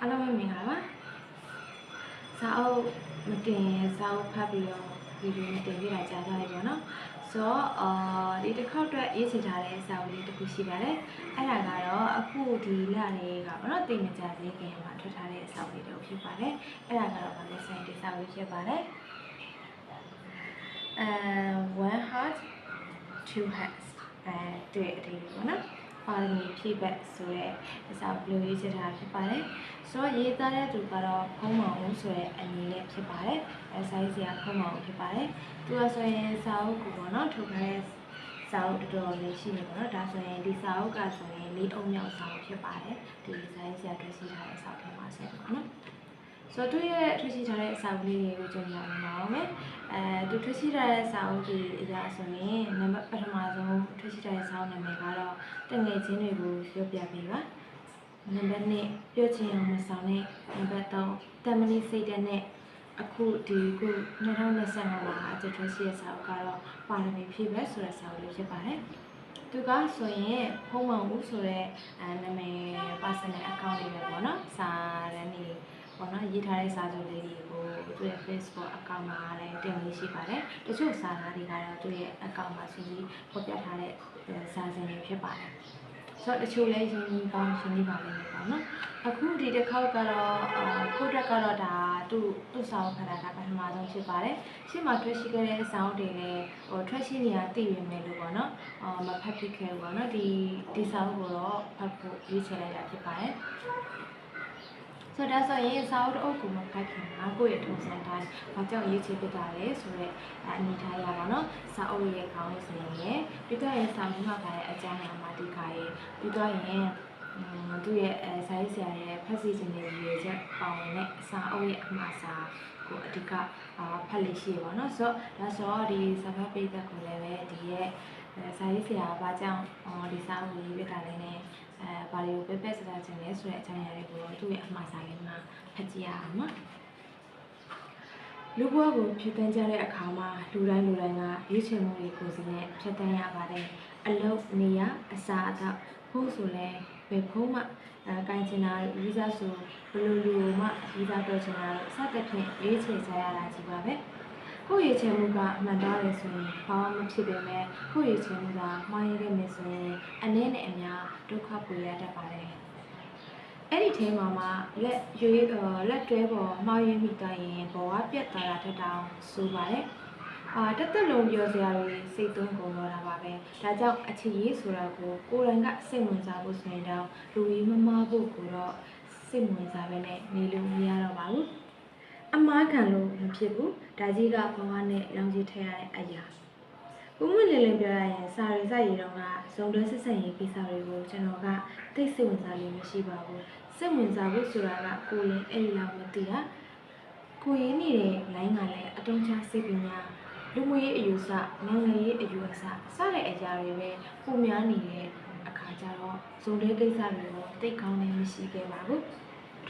အားလုံးပဲမင်္ဂလာပါစာအုပ်မတင်စာအုပ်ဖတ်ပြီးတော့ဗီဒီယိုမတင်ပြတာကြားကြရပေါ့နော်ဆိုတော့အာဒီတစ်ခေါက်အတွက်ရေးချင်ထားတဲ့စာအုပ်လေးတစ်ခုရှိပါတယ်အဲ့ဒါကတော့အခုဒီလလေးကပေါ့နော်တိတ်မကြသေးခင်မှာထွက်ထားတဲ့စာအုပ်လေးတစ်ခုဖြစ်ပါတယ်အဲ့ဒါကတော့ဗာလဲဆိုင်ဒီစာအုပ်လေးဖြစ်ပါတယ်အဲ one heart two hearts အဲတွေ့အသေးပေါ့နော် ပါရမီဖြည့်ဘက်ဆိုတဲ့စာအုပ်လေးရေးချထားဖြစ်ပါတယ်ဆိုတော့ရေးသားတဲ့သူကတော့ဖုံးမောင်ဦးဆိုတဲ့အမည်နဲ့ဖြစ်ပါတယ်အဲစာရေးဆရာဖုံးမောင်ဦးဖြစ်ပါတယ်သူကဆိုရင်စာအုပ်ကိုပေါ့နော်ထုတ်ထားတဲ့စာအုပ်တော်တော်လေးရှိနေပါတော့ဒါဆိုရင်ဒီစာအုပ်ကဆိုရင်လေးအုံမြောက်စာအုပ်ဖြစ်ပါတယ်ဒီစာရေးဆရာတွေ့ရှိထားတဲ့စာအုပ်ထဲမှာဆက်ပါနော် ဆိုတော့သူရဲ့ထွေးရှိထားတဲ့အစာအုပ်လေးတွေကိုကြည့်ရအောင်မယ်အဲသူထွေးရှိထားတဲ့စာအုပ်ကြီးအရာဆိုရင်နံပါတ်ပထမဆုံးထွေးရှိထားတဲ့စာအုပ်နာမည်ကတော့တငယ်ချင်းတွေကိုပြောပြပေးပါနံပါတ်2ပြောချင်အောင်မဆောင်နဲ့နံပါတ်3တမဏိစိတ်တဲ့နဲ့အခုဒီခု2025မှာအကျထွေးရှိတဲ့စာအုပ်ကတော့ပါရမီဖြည့်ပဲဆိုတဲ့စာအုပ်လေးဖြစ်ပါတယ်သူကဆိုရင်ဖုံးမောင်ဦးဆိုတဲ့အဲနာမည် personal account လေးပဲပေါ့နော်စာရန်နေ ပေါ့နော်ရေးထားတဲ့စာချုပ်လေးတွေကိုသူ့ရဲ့ Facebook account မှာလည်းတင်လို့ရှိပါတယ်တချို့စာသားတွေကတော့သူ့ရဲ့ account မှာဆွေးနွေးဖော်ပြထားတဲ့စာစဉ်တွေဖြစ်ပါတယ်ဆိုတော့တချို့လည်းရင်းနှီးကောင်းရှင်းနေပါလိမ့်မယ်ပေါ့နော်အခုဒီတစ်ခေါက်ကတော့အာကိုတက်ကတော့ဒါသူ့သူ့စာအုပ်ခဏတာပထမဆုံးဖြစ်ပါတယ်ရှင်းမှာထွက်ရှိခဲ့တဲ့စာအုပ်တွေလည်းဟိုထွက်ရှိနေရသိရမယ်လို့ပေါ့နော်အာမဖတ်ဖြစ်ခဲ့ဘူးပေါ့နော်ဒီဒီစာအုပ်ကိုတော့ဖတ်ဖို့ရွေးချယ်လိုက်တာဖြစ်ပါတယ် ဆိုတော့ဒါဆိုရင်စာအုပ်တစ်အုပ်ကိုမဖတ်ခင်မှာကိုယ့်ရဲ့ထုံးစံတိုင်းဘာကြောင့်ရေးချပြတာလဲဆိုတော့အနေထားရပါတော့စာအုပ်ရဲ့ခေါင်းစဉ်ရဲ့ပြီးတော့ရဲ့စာမမှတ်ပါတဲ့အကြောင်းအရာမှာဒီခါရဲ့ပြီးတော့ရင်သူ့ရဲ့အဲစာရေးဆရာရဲ့ဖတ်စီခြင်းတွေရည်ချက်ပေါဝင်တဲ့စာအုပ်ရဲ့အမှားစာကိုအဓိကဖတ်လို့ရှိရပါတော့ဆိုတော့ဒါဆိုတော့ဒီစာဖတ်ပိတ်သက်ကိုလည်းပဲဒီရဲ့စာရေးဆရာဘာကြောင့်ဒီစာအုပ်ကိုရေးပြတာလဲနဲ့ အဲဘာတွေကိုပဲပဲစတာခြင်းလဲဆိုတဲ့အကြောင်းအရာတွေကိုသူ့ရဲ့အမှားစာလေးမှာဖတ်ကြည့်ရအောင်နော်လူဘဝကိုဖြတ်တန်းကြတဲ့အခါမှာလူတိုင်းလူတိုင်းကရွေးချယ်မှုတွေကိုစီနဲ့ဖြတ်တန်းရပါတယ်အလုပ်နေရအစာအသောက်ဖို့ဆိုလဲဘယ်ဖုံးမှအဲကိုင်ချင်တာဗီဇဆိုဘယ်လိုလူမှဗီဇတော့ချင်တာစသဖြင့်ရွေးချယ်ကြရတာကြီးပါပဲ ကိုယ့်ရဲ့ချယ်မှုကအမှန်တရားလေဆိုရင်ဘာမှမဖြစ်ပေမဲ့ကိုယ့်ရဲ့ချယ်မှုကမှားရခဲ့မယ်ဆိုရင်အနည်းနဲ့အများဒုက္ခပူရတတ်ပါတယ်အဲ့ဒီထဲမှာမှလက်ရွေးလက်တွဲပေါ်မှားရမိတိုင်းရင်ဘောကပြက်သွားတာထက်တောင်ဆိုပါတယ်အာတက်တက်လုံးပြောစရာတွေစိတ်သွင်းကုန်တော့တာပါပဲဒါကြောင့်အခြေရေးဆိုတာကိုကိုယ်တိုင်ကစိတ်ဝင်စားဖို့ဆိုရင်တော့လူကြီးမမဖို့ကိုတော့စိတ်ဝင်စားပဲနဲ့နေလို့မရတော့ပါဘူးအ မားခံလို့မဖြစ်ဘူးဒါကြီးကဘဝနဲ့လောင်ကြီးထည့်ရတဲ့အရာဘုံမလင်းလင်းပြောရရင်စာရီစိုက်ရတော့ကဇုံတွဲဆက်ဆက်ရေးကိစ္စတွေကိုကျွန်တော်ကသိစိတ်ဝင်စားလို့မရှိပါဘူးစိတ်ဝင်စားဖို့ဆိုတာကကိုယ်လည်းအဲ့ဒီလောက်မသိတာကိုရင်းနေတဲ့ line ကလည်းအတုံးချစိတ်ပညာလူမှုရေးအယူဆနိုင်ငံရေးအယူအဆစတဲ့အရာတွေပဲပုံများနေတဲ့အခါကျတော့ဇုံတွဲကိစ္စတွေကိုသိကောင်းလည်းမရှိခဲ့ပါဘူး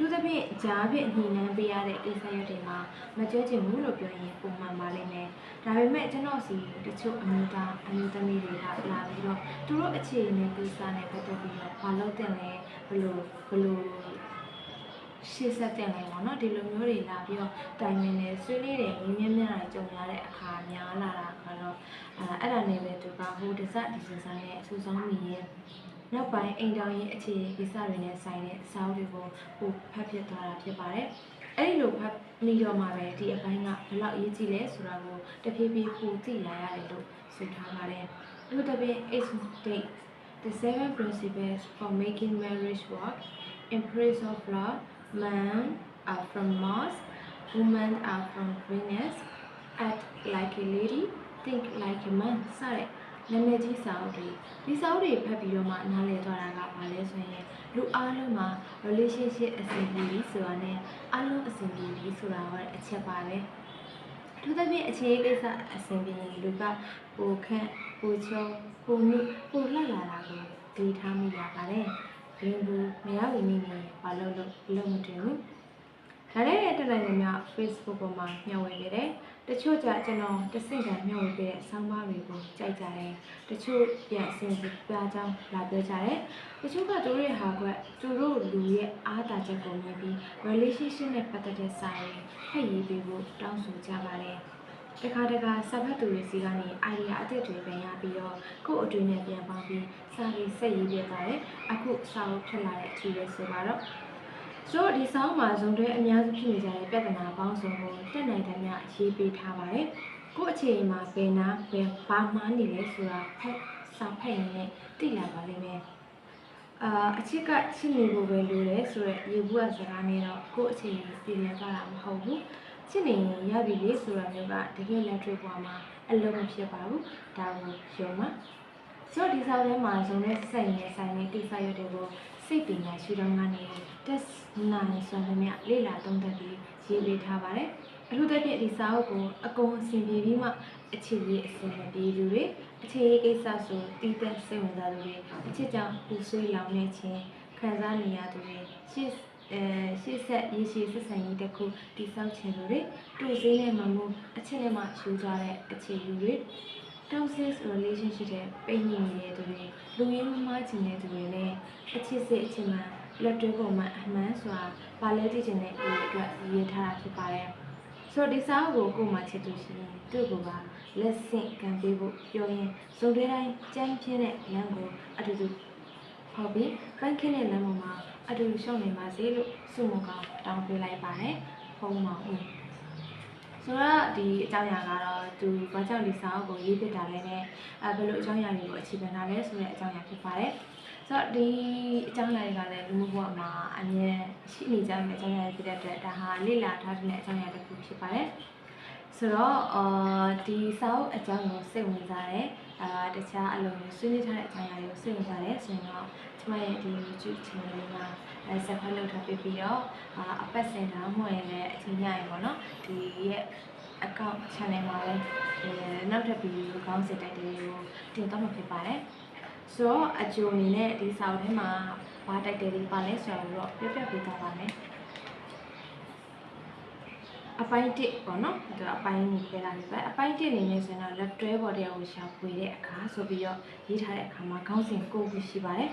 သူသဖြင့်ကြားဖြင့်ညှိနှမ်းပေးရတဲ့ကိစ္စရပ်တွေမှာမကြွချင်ဘူးလို့ပြောရင်ပုံမှန်ပါလိမ့်မယ်။ဒါပေမဲ့ကျွန်တော်စီတချို့အမျိုးသားအမျိုးသမီးတွေကလာပြီးတော့သူတို့အခြေအနေကိစ္စနဲ့ပတ်သက်ပြီးတော့ဘာလုပ်တင်လဲဘယ်လိုဘယ်လိုရှေ့ဆက်တင်လဲပေါ့နော်ဒီလိုမျိုးတွေလာပြီးတော့တိုင်ပင်နေဆွေးနွေးတယ်ငင်းမြမြတာကြုံရတဲ့အခါများလာတာကတော့အဲအဲ့ဒါနဲ့ပဲသူကဟိုဒီဇက်ဒီဇိုင်းနဲ့အဆူဆောင်မိရဲ့ နောက်ပိုင်းအိမ်တော်ရေးအခြေကိစ္စတွေနဲ့ဆိုင်တဲ့စာအုပ်တွေကိုဟိုဖတ်ဖြစ်သွားတာဖြစ်ပါတယ်။အဲ့ဒီလိုဖတ်မိတော့မှပဲဒီအပိုင်းကဘယ်လောက်အရေးကြီးလဲဆိုတာကိုတဖြည်းဖြည်းပိုသိလာရတယ်လို့ဆိုထားပါတယ်။သူတပင် age date the seven principles for making marriage work in praise of love men are from Mars women are from Venus act like a lady think like a man စတဲ့ နာမည်ကြီးစာအုပ်တွေဒီစာအုပ်တွေဖတ်ပြီးတော့မှနားလည်သွားတာကဘာလဲဆိုရင်လူအားလုံးမှာ relationship အဆင်ပြေပြီဆိုတာနဲ့အားလုံးအဆင်ပြေပြီဆိုတာကအချက်ပါပဲသူသဖြင့်အခြေကိစ္စအဆင်ပြေရင်လူကပိုခန့်ပိုချုံပိုမြပိုလှလာတာကိုဒီထားမိရပါတယ်ဘင်းဘူးမရဝင်နေနေဘာလို့လို့လုံးမတင်ဘူးဒါနဲ့ တက်နိုင်နေမြ Facebook ပေါ်မှာမျှဝေခဲ့တယ်တချို့ကြကျွန်တော်တဆင့်ကမျှဝေခဲ့တဲ့ဆောင်းပါးတွေကိုကြိုက်ကြတယ်တချို့ပြန်အစဉ်ပြကြောင်းလာပြောကြတယ်တချို့ကသူတို့ရဲ့ဟာကွက်သူတို့လူရဲ့အားသာချက်ကိုမြင်ပြီး relationship နဲ့ပတ်သက်တဲ့စာရေးဖတ်ရေးပေးဖို့တောင်းဆိုကြပါတယ်တခါတခါစာဖတ်သူတွေစီကနေ idea အသစ်တွေပြန်ရပြီးတော့ကိုယ့်အတွင်းနဲ့ပြန်ပေါင်းပြီးစာရေးဆက်ရေးပြပါတယ်အခုစာအုပ်ဖြစ်လာတဲ့အထူးပဲဆိုပါတော့ ဆိုတော့ဒီဆောင်းမှာဇုံတွဲအများစုဖြစ်နေကြတဲ့ပြဿနာပေါင်းစုံကိုတက်နိုင်တဲ့မြရေးပေးထားပါတယ်။ကို့အခြေအနေမှာဘယ်နာဘယ်ဘာမှန်းနေလဲဆိုတာဖက်စာဖက်ရင်လည်းသိလာပါလိမ့်မယ်။အာအချစ်ကချစ်နေဖို့ပဲလိုတယ်ဆိုတော့ရေဘူးကစကားနဲ့တော့ကို့အခြေအနေပြည်လည်သွားတာမဟုတ်ဘူး။ချစ်နေရင်ရပြီလေဆိုတာမျိုးကတကယ်လက်တွေ့ပေါ်မှာအလုံးမဖြစ်ပါဘူး။ဒါကိုယုံပါ။ဆိုတော့ဒီဆောင်းထဲမှာဇုံနဲ့ဆက်ရင်ဆိုင်တဲ့ကိစ္စရပ်တွေကို စိတ်ပညာရှိတော်ကနေ test နိုင်ဆိုတဲ့မြလေ့လာသုံးသပ်ပြီးရေးပေးထားပါတယ်။အထူးသဖြင့်ဒီစာအုပ်ကိုအကုန်အစင်ပြေပြီးမှအခြေရေးအစင်မပြေသူတွေအခြေရေးကိစ္စဆိုတီးသက်စိတ်ဝင်စားသူတွေအချစ်ကြောင့်ပူဆွေးလောင်နေခြင်းခံစားနေရသူတွေရှေ့အဲရှေ့ဆက်ရေးရှိဆက်ဆံရေးတစ်ခုတိဆောက်ခြင်းတို့တွေတူစည်းနဲ့မမှုအချက်နဲ့မှယူကြတဲ့အခြေယူတွေ toxic relationship တဲ့ပိတ်ညင်နေတဲ့သူတွေလူရင်းမမချင်တဲ့သူတွေနဲ့အချစ်စစ်အချစ်မှန်လက်တွဲပုံမှန်အမှန်ဆိုတာပါလဲသိချင်တဲ့ဒီအတွက်ရည်ထားတာဖြစ်ပါတယ်ဆိုတော့ဒီစာအုပ်ကိုကိုယ်မှချစ်သူရှိရင်သူ့ကိုပါလက်ဆင့်ကံပေးဖို့ပြောရင်စုံတဲ့တိုင်းကြမ်းပြင်းတဲ့လမ်းကိုအတူတူဟုတ်ပြီပိုင်းခင်းတဲ့လမ်းပေါ်မှာအတူတူရှောင်းနေပါစေလို့ဆုမကောင်းတောင်းပေးလိုက်ပါတယ်ဖုံးမောင်ဦး ဆိုတော့ဒီအကြောင်းအရာကတော့သူဘာကြောင့်ဒီစာအုပ်ကိုရေးပြတာလဲနဲ့အဲဘယ်လိုအကြောင်းအရာတွေကိုအခြေခံတာလဲဆိုတဲ့အကြောင်းအရာဖြစ်ပါတယ်။ဆိုတော့ဒီအကြောင်းအရာတွေကလည်းလူမှုဘဝမှာအမြဲရှိနေကြတဲ့အကြောင်းအရာတွေဖြစ်တဲ့အတွက်ဒါဟာလေ့လာထားတဲ့အကြောင်းအရာတစ်ခုဖြစ်ပါတယ်။ဆိုတော့အာဒီစာအုပ်အကြောင်းကိုစိတ်ဝင်စားတဲ့ အာတခြားအလုံးမျိုးဆွေးနွေးထားတဲ့အကြောင်းအရာတွေကိုစိတ်ဝင်စားတဲ့ဆိုရင်တော့ကျွန်မရဲ့ဒီ YouTube channel လေးမှာအဲ subscribe လုပ်ထားပြီးပြီးတော့အာအပတ်စဉ်တာမှမဟုတ်ရင်လည်းအချိန်ညရင်ပေါ့နော်ဒီရဲ့ account channel မှာလည်းအဲနောက်ထပ်ဗီဒီယိုကောင်းစင်တိုက်တွေကိုတင်တော့မှာဖြစ်ပါတယ်ဆိုတော့အကျိုးအနေနဲ့ဒီစာအုပ်ထဲမှာဘာတိုက်တယ်တွေပါလဲဆိုတော့ပြောပြပေးသွားပါမယ် အပိုင်း1ပေါ့နော်ဒါအပိုင်းနေပြတာလေးပဲအပိုင်း1အနေနဲ့ဆိုရင်တော့လက်တွဲပေါ်တရားကိုရှာဖွေတဲ့အခါဆိုပြီးတော့ရေးထားတဲ့အခါမှာခေါင်းစဉ်ကိုခုရှိပါတယ်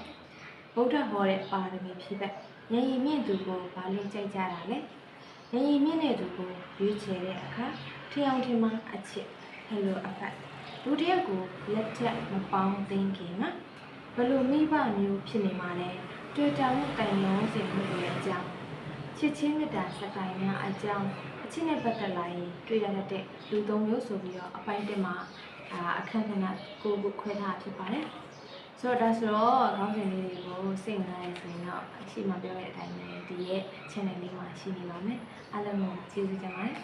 ဗုဒ္ဓဟောတဲ့ပါရမီဖြစ်တဲ့ဉာဏ်ရည်မြင့်သူကိုဘာလို့ကြိုက်ကြတာလဲဉာဏ်ရည်မြင့်တဲ့သူကိုရွေးချယ်တဲ့အခါထျောင်ထင်မှအချစ်ဟယ်လိုအဖက်လူတစ်ယောက်ကိုလက်ထက်မပေါင်းသိမ်းခင်မှာဘယ်လိုမိဘမျိုးဖြစ်နေမှာလဲတွေ့တာမှုတိုင်လုံးစင်မှုတွေအကြောင်း ချစ်ချင်းမေတ္တာစတိုင်များအကြောင်းအချစ်နဲ့ပတ်သက်လာရင်တွေ့ရတဲ့လူသုံးမျိုးဆိုပြီးတော့အပိုင်းတက်မှာအာအခက်ခဏကိုကိုခွဲထားဖြစ်ပါတယ်ဆိုတော့ဒါဆိုတော့ခေါင်းစဉ်လေးတွေကိုစိတ်ဝင်စားရဆိုရင်တော့အရှိမပြောတဲ့အတိုင်းပဲဒီရဲ့ channel လေးမှာရှိနေပါမယ်အားလုံးကိုကျေးဇူးတင်ပါတယ်